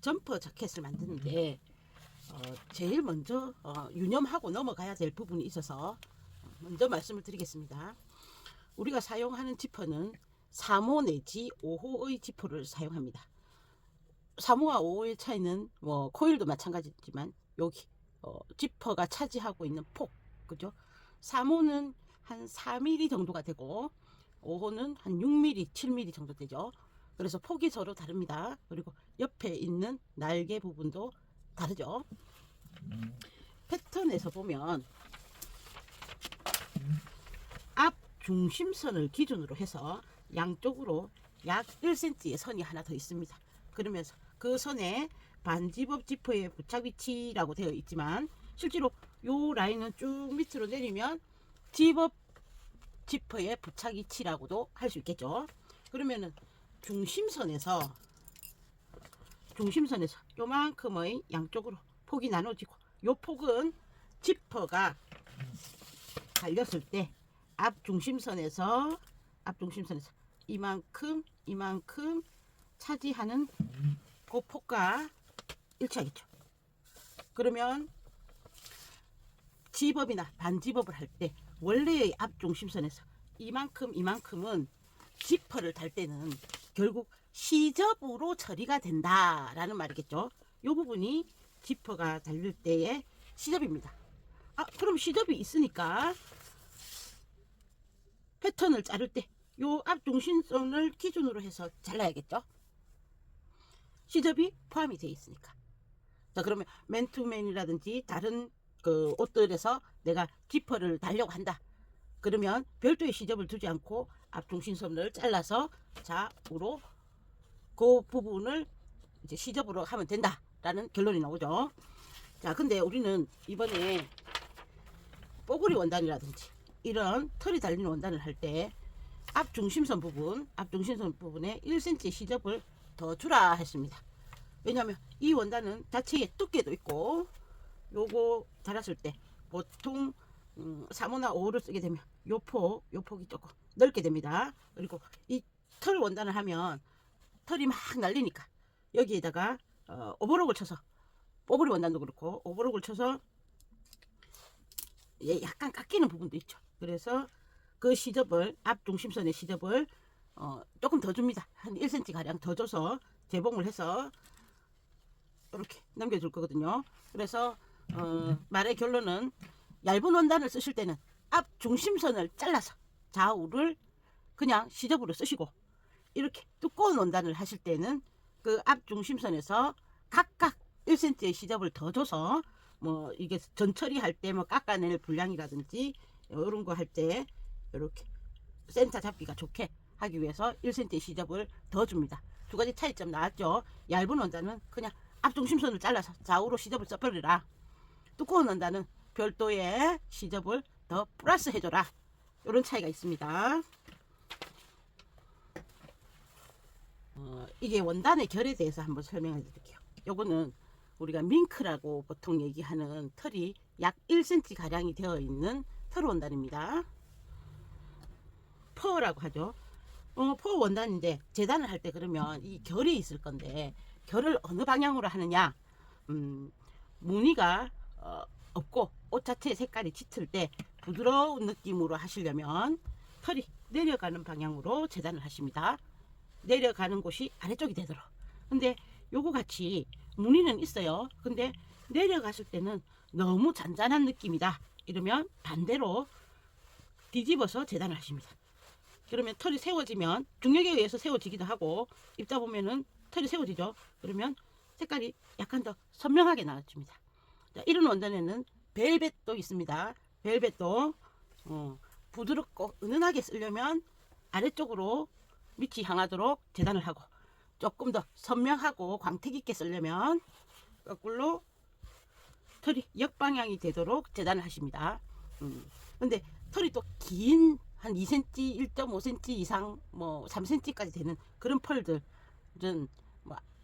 점퍼 자켓을 만드는데 어, 제일 먼저 어, 유념하고 넘어가야 될 부분이 있어서 먼저 말씀을 드리겠습니다. 우리가 사용하는 지퍼는 3호 내지 5호의 지퍼를 사용합니다. 3호와 5호의 차이는 뭐 코일도 마찬가지지만 여기 어, 지퍼가 차지하고 있는 폭 그죠? 3호는 한 4mm 정도가 되고 5호는 한 6mm, 7mm 정도 되죠. 그래서 폭이 서로 다릅니다. 그리고 옆에 있는 날개 부분도 다르죠. 패턴에서 보면 앞 중심선을 기준으로 해서 양쪽으로 약 1cm의 선이 하나 더 있습니다. 그러면서 그 선에 반집업 지퍼의 부착 위치라고 되어 있지만 실제로 요 라인은 쭉 밑으로 내리면 집업 지퍼의 부착 위치라고도 할 수 있겠죠. 그러면은 중심선에서 중심선에서 요만큼의 양쪽으로 폭이 나눠지고 요 폭은 지퍼가 달렸을 때 앞 중심선에서 앞 중심선에서 이만큼 이만큼 차지하는 그 폭과 일치하겠죠. 그러면 집업이나 반집업을 할 때 원래의 앞 중심선에서 이만큼 이만큼은 지퍼를 달 때는 결국 시접으로 처리가 된다라는 말이겠죠. 이 부분이 지퍼가 달릴 때의 시접입니다. 아, 그럼 시접이 있으니까 패턴을 자를 때 요 앞 중심선을 기준으로 해서 잘라야겠죠. 시접이 포함이 되어 있으니까. 자, 그러면 맨투맨이라든지 다른 그 옷들에서 내가 지퍼를 달려고 한다. 그러면 별도의 시접을 두지 않고 앞 중심선을 잘라서 좌우로 그 부분을 이제 시접으로 하면 된다라는 결론이 나오죠. 자, 근데 우리는 이번에 뽀글이 원단이라든지 이런 털이 달린 원단을 할 때 앞 중심선 부분, 앞 중심선 부분에 1cm 시접을 더 주라 했습니다. 왜냐하면 이 원단은 자체에 두께도 있고 요거 달았을 때 보통 음, 3호나 5호를 쓰게 되면 요 폭, 요 폭이 조금 넓게 됩니다. 그리고 이 털 원단을 하면 털이 막 날리니까 여기에다가 어, 오버록을 쳐서 뽀글이 원단도 그렇고 오버록을 쳐서 예, 약간 깎이는 부분도 있죠. 그래서 그 시접을 앞 중심선의 시접을 어, 조금 더 줍니다. 한 1cm 가량 더 줘서 재봉을 해서 이렇게 넘겨줄 거거든요. 그래서 어, 말의 결론은 얇은 원단을 쓰실 때는 앞 중심선을 잘라서 좌우를 그냥 시접으로 쓰시고 이렇게 두꺼운 원단을 하실 때는 그 앞 중심선에서 각각 1cm의 시접을 더 줘서 뭐 이게 전처리 할 때 뭐 깎아낼 분량이라든지 이런 거 할 때 이렇게 센터 잡기가 좋게 하기 위해서 1cm 시접을 더 줍니다. 두 가지 차이점 나왔죠. 얇은 원단은 그냥 앞 중심선을 잘라서 좌우로 시접을 써버리라. 두꺼운 원단은 별도의 시접을 더 플러스 해줘라. 이런 차이가 있습니다. 어, 이게 원단의 결에 대해서 한번 설명해 드릴게요. 요거는 우리가 밍크라고 보통 얘기하는 털이 약 1cm 가량이 되어 있는 털 원단입니다. 퍼라고 하죠. 어, 퍼 원단인데 재단을 할 때 그러면 이 결이 있을 건데 결을 어느 방향으로 하느냐? 음, 무늬가 어, 없고 옷 자체의 색깔이 짙을 때 부드러운 느낌으로 하시려면 털이 내려가는 방향으로 재단을 하십니다. 내려가는 곳이 아래쪽이 되도록. 근데 요거 같이 무늬는 있어요. 근데 내려갔을 때는 너무 잔잔한 느낌이다. 이러면 반대로 뒤집어서 재단을 하십니다. 그러면 털이 세워지면 중력에 의해서 세워지기도 하고 입다 보면은 털이 세워지죠. 그러면 색깔이 약간 더 선명하게 나와줍니다. 자, 이런 원단에는 벨벳도 있습니다. 벨벳도 어, 부드럽고 은은하게 쓰려면 아래쪽으로 밑이 향하도록 재단을 하고 조금 더 선명하고 광택 있게 쓰려면 거꾸로 털이 역방향이 되도록 재단을 하십니다. 음. 근데 털이 또 긴 한 2cm, 1.5cm 이상 뭐 3cm까지 되는 그런 펄들은 뭐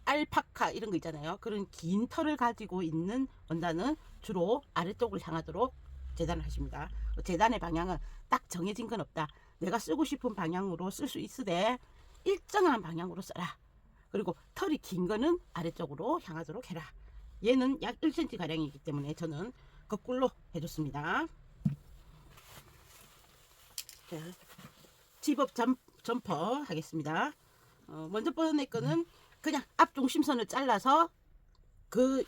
알파카 이런 거 있잖아요. 그런 긴 털을 가지고 있는 원단은 주로 아래쪽을 향하도록 재단을 하십니다. 재단의 방향은 딱 정해진 건 없다. 내가 쓰고 싶은 방향으로 쓸 수 있으되 일정한 방향으로 써라. 그리고 털이 긴 거는 아래쪽으로 향하도록 해라. 얘는 약 1cm 가량이기 때문에 저는 거꾸로 해줬습니다. 자, 집업 점, 점퍼 하겠습니다. 어, 먼저 뻗어낼 거는 그냥 앞중심선을 잘라서 그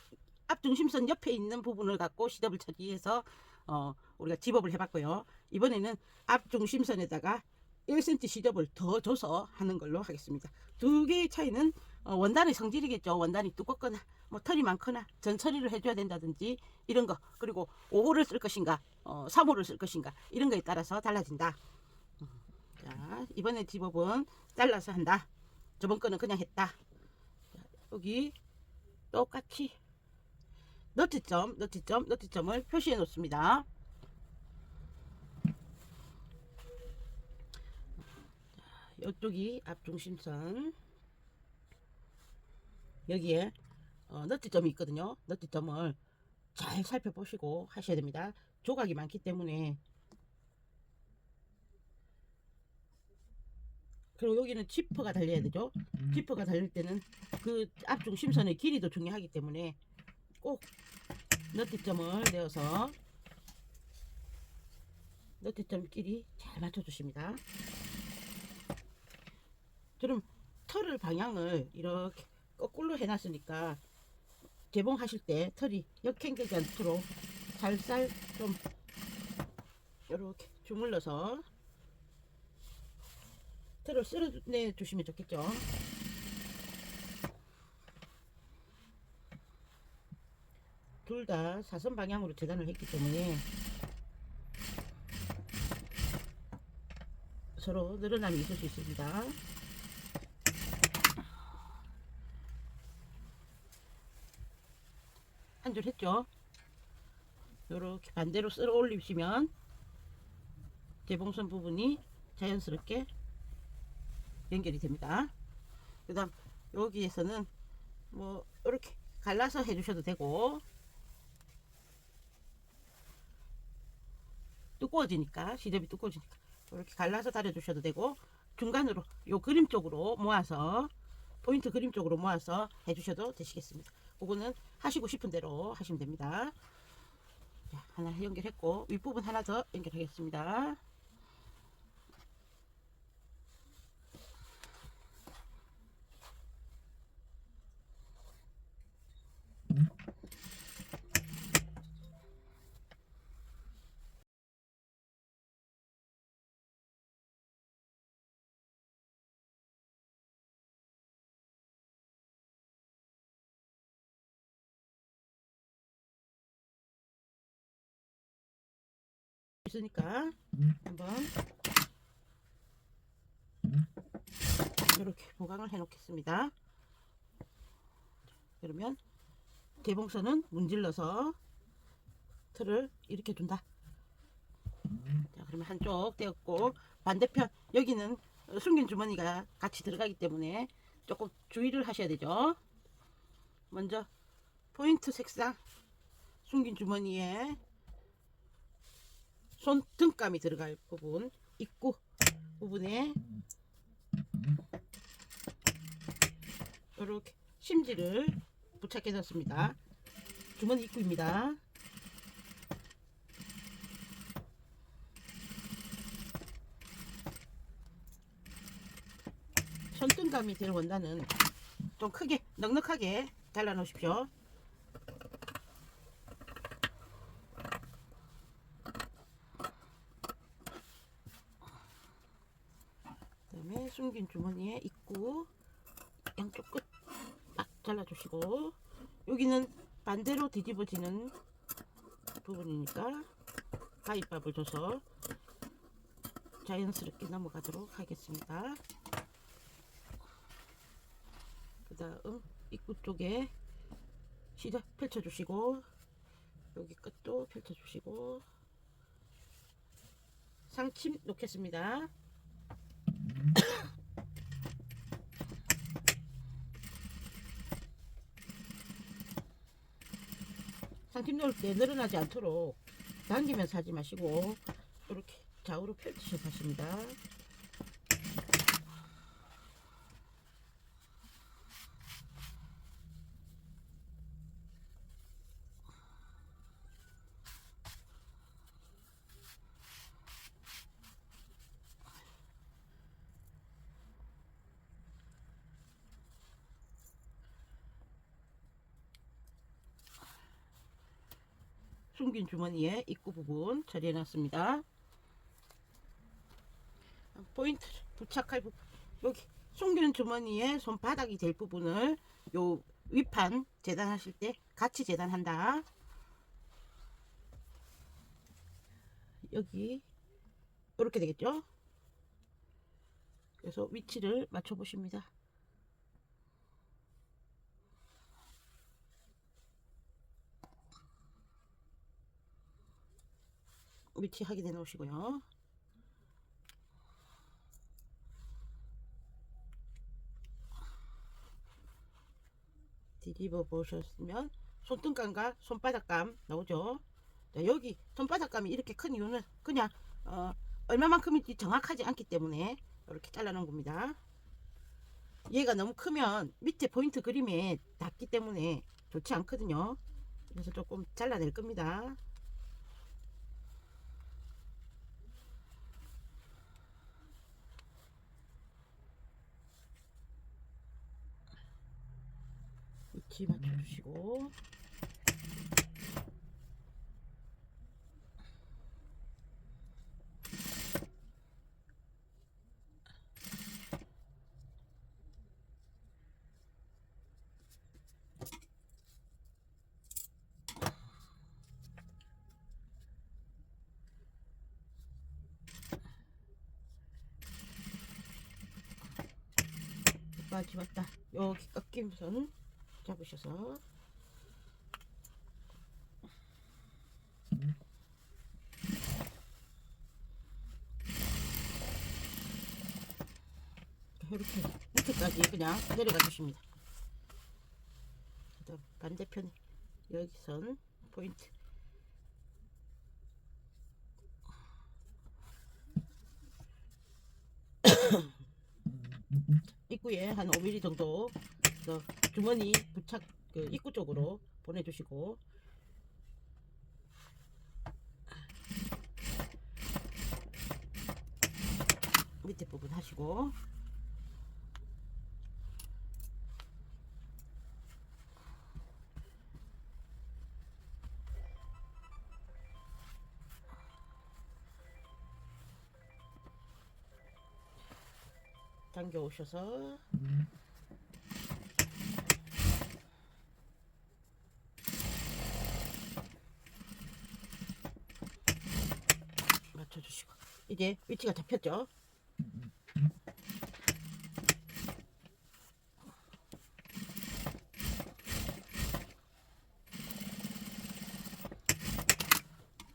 앞중심선 옆에 있는 부분을 갖고 시접을 처리해서 어, 우리가 집업을 해봤고요. 이번에는 앞중심선에다가 1cm 시접을 더 줘서 하는 걸로 하겠습니다. 두 개의 차이는 어, 원단의 성질이겠죠. 원단이 두껍거나 뭐 털이 많거나 전 처리를 해줘야 된다든지 이런 거 그리고 5호를 쓸 것인가 어, 3호를 쓸 것인가 이런 거에 따라서 달라진다. 음, 자 이번에 집업은 잘라서 한다. 저번 거는 그냥 했다. 자, 여기 똑같이 너트점, 너트점, 너트점을 표시해 놓습니다. 이쪽이 앞중심선 여기에 어, 너트점이 있거든요. 너트점을 잘 살펴보시고 하셔야 됩니다. 조각이 많기 때문에 그리고 여기는 지퍼가 달려야 되죠. 지퍼가 달릴 때는 그 앞중심선의 길이도 중요하기 때문에 꼭 너트점을 내어서 너트점끼리 잘 맞춰주십니다. 그럼 털을 방향을 이렇게 거꾸로 해놨으니까 개봉하실 때 털이 역행되지 않도록 살살 좀 이렇게 주물러서 털을 쓸어내 주시면 좋겠죠. 둘 다 사선 방향으로 재단을 했기 때문에 서로 늘어남이 있을 수 있습니다. 한 줄 했죠. 이렇게 반대로 쓸어 올리시면 재봉선 부분이 자연스럽게 연결이 됩니다. 그 다음 여기에서는 뭐 이렇게 갈라서 해주셔도 되고 두꺼워지니까 시접이 두꺼워지니까 이렇게 갈라서 다려주셔도 되고 중간으로 요 그림 쪽으로 모아서 포인트 그림 쪽으로 모아서 해주셔도 되시겠습니다. 그거는 하시고 싶은 대로 하시면 됩니다. 자, 하나 연결했고 윗부분 하나 더 연결하겠습니다. 있으니까 한번 이렇게 보강을 해 놓겠습니다. 그러면 개봉선은 문질러서 틀을 이렇게 둔다. 자, 그러면 한쪽 떼었고 반대편 여기는 숨긴 주머니가 같이 들어가기 때문에 조금 주의를 하셔야 되죠. 먼저 포인트 색상 숨긴 주머니에 손 등감이 들어갈 부분 입구 부분에 이렇게 심지를 부착해 놨습니다. 주머니 입구입니다. 손등감이 될 원단은 좀 크게 넉넉하게 잘라 놓으십시오. 그다음에 숨긴 주머니에 입구 양쪽 끝 딱 잘라주시고 여기는 반대로 뒤집어지는 부분이니까 가위밥을 줘서 자연스럽게 넘어가도록 하겠습니다. 그 다음 입구 쪽에 시작 펼쳐주시고 여기 끝도 펼쳐주시고 상침 놓겠습니다. 상팀 놓을 때 늘어나지 않도록 당기면서 하지 마시고 이렇게 좌우로 펼치셔서 하십니다. 숨긴 주머니에 입구 부분 처리해 놨습니다. 포인트 부착할 부분 여기 숨기는 주머니에 손바닥이 될 부분을 요 위판 재단하실 때 같이 재단한다. 여기 이렇게 되겠죠? 그래서 위치를 맞춰 보십니다. 위치 확인해 놓으시고요. 뒤집어 보셨으면 손등감과 손바닥감 나오죠. 자, 여기 손바닥감이 이렇게 큰 이유는 그냥 어, 얼마만큼인지 정확하지 않기 때문에 이렇게 잘라놓은 겁니다. 얘가 너무 크면 밑에 포인트 그림에 닿기 때문에 좋지 않거든요. 그래서 조금 잘라낼 겁니다. 위치 맞춰주시고. 여기까지 왔다. 여기 꺾임선 잡으셔서. 이렇게 밑에까지 그냥 내려가 주십니다. 반대편 여기선 포인트. 입구에 한 5mm 정도 그 주머니 부착 그 입구 쪽으로 보내주시고. 밑에 부분 하시고. 당겨 오셔서. 맞춰주시고 이제 위치가 잡혔죠?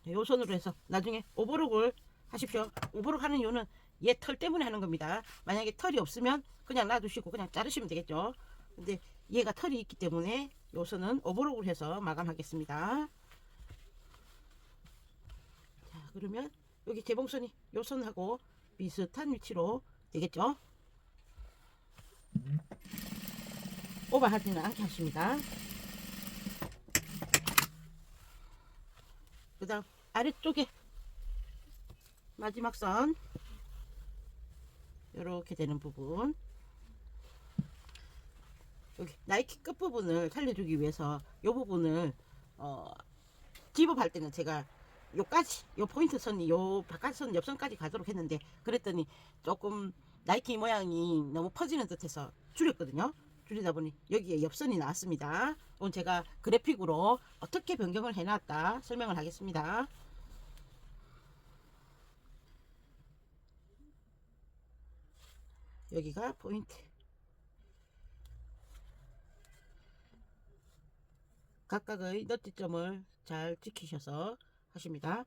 네, 요 손으로 해서 나중에 오버룩을 하십시오. 오버룩 하는 이유는 얘 털 때문에 하는 겁니다. 만약에 털이 없으면 그냥 놔두시고 그냥 자르시면 되겠죠. 근데 얘가 털이 있기 때문에 요 선은 오버룩을 해서 마감하겠습니다. 자, 그러면 여기 재봉선이 요 선하고 비슷한 위치로 되겠죠. 오버하지는 않게 하십니다. 그 다음 아래쪽에 마지막 선 이렇게 되는 부분 여기 나이키 끝부분을 살려주기 위해서 이 부분을 어, 집업할 때는 제가 요까지 요 포인트 선이 요 바깥선 옆선까지 가도록 했는데 그랬더니 조금 나이키 모양이 너무 퍼지는 듯해서 줄였거든요. 줄이다 보니 여기에 옆선이 나왔습니다. 오늘 제가 그래픽으로 어떻게 변경을 해놨다 설명을 하겠습니다. 여기가 포인트. 각각의 너트점을 잘 지키셔서 하십니다.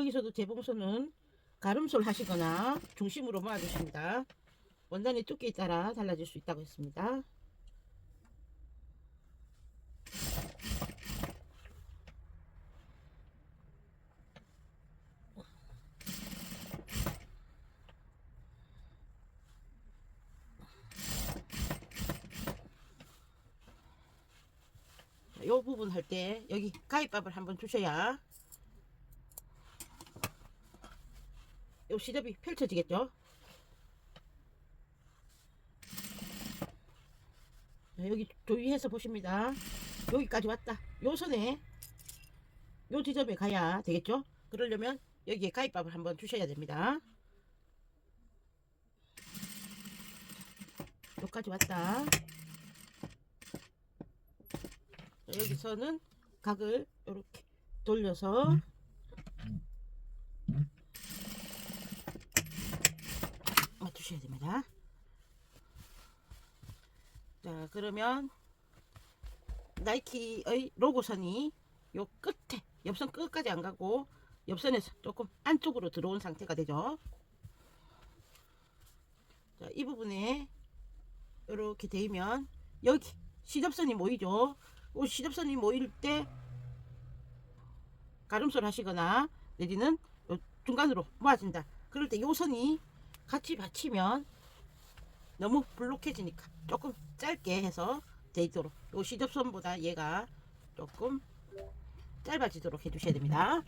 여기서도 재봉선은 가름솔 하시거나 중심으로 모아주십니다. 원단의 두께에 따라 달라질 수 있다고 했습니다. 요 부분 할 때 여기 가위밥을 한번 주셔야 시접이 펼쳐지겠죠? 자, 여기 조이해서 보십니다. 여기까지 왔다. 요 선에 요 지점에 가야 되겠죠? 그러려면 여기에 가위밥을 한번 주셔야 됩니다. 여기까지 왔다. 자, 여기서는 각을 이렇게 돌려서 맞추셔야 됩니다. 자, 그러면 나이키의 로고선이 요 끝에 옆선 끝까지 안 가고 옆선에서 조금 안쪽으로 들어온 상태가 되죠. 자, 이 부분에 이렇게 되면 여기 시접선이 모이죠. 이 시접선이 모일 때 가름소를 하시거나 내지는 요 중간으로 모아진다. 그럴 때 요 선이 같이 받치면 너무 불룩해지니까 조금 짧게 해서 되도록 요 시접선보다 얘가 조금 짧아지도록 해주셔야 됩니다.